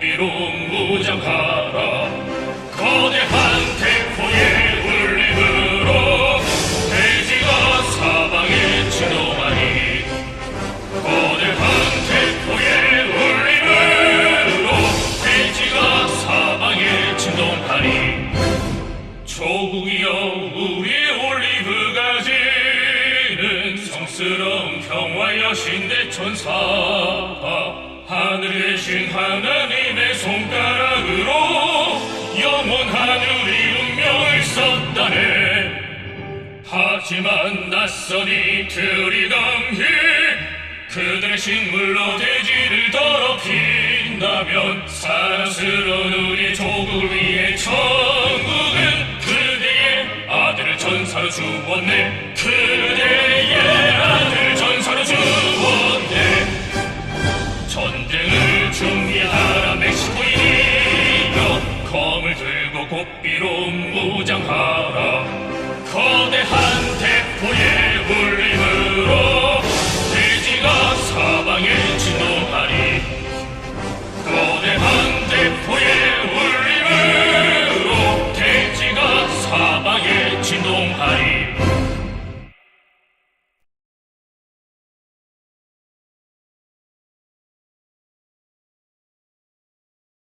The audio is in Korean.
비록 무장하라. 거대한 태포의 울림으로 돼지가 사방에 진동하니 거대한 대포의 울림으로 돼지가 사방에 진동하니 조국이여 우리 올리브 가지는 성스러운 평화 여 신대 천사 하늘의 신 하나님. 하지만 낯선 이들이 감히 그들의 식물로 대지를 더럽힌다면 사랑스러운 우리 조국을 위해 천국은 그대의 아들을 전사로 주었네. 그대의 아들을 전사로 주었네. 전쟁을 준비하라 멕시코인이여 검을 들고 고삐로 무장하라 울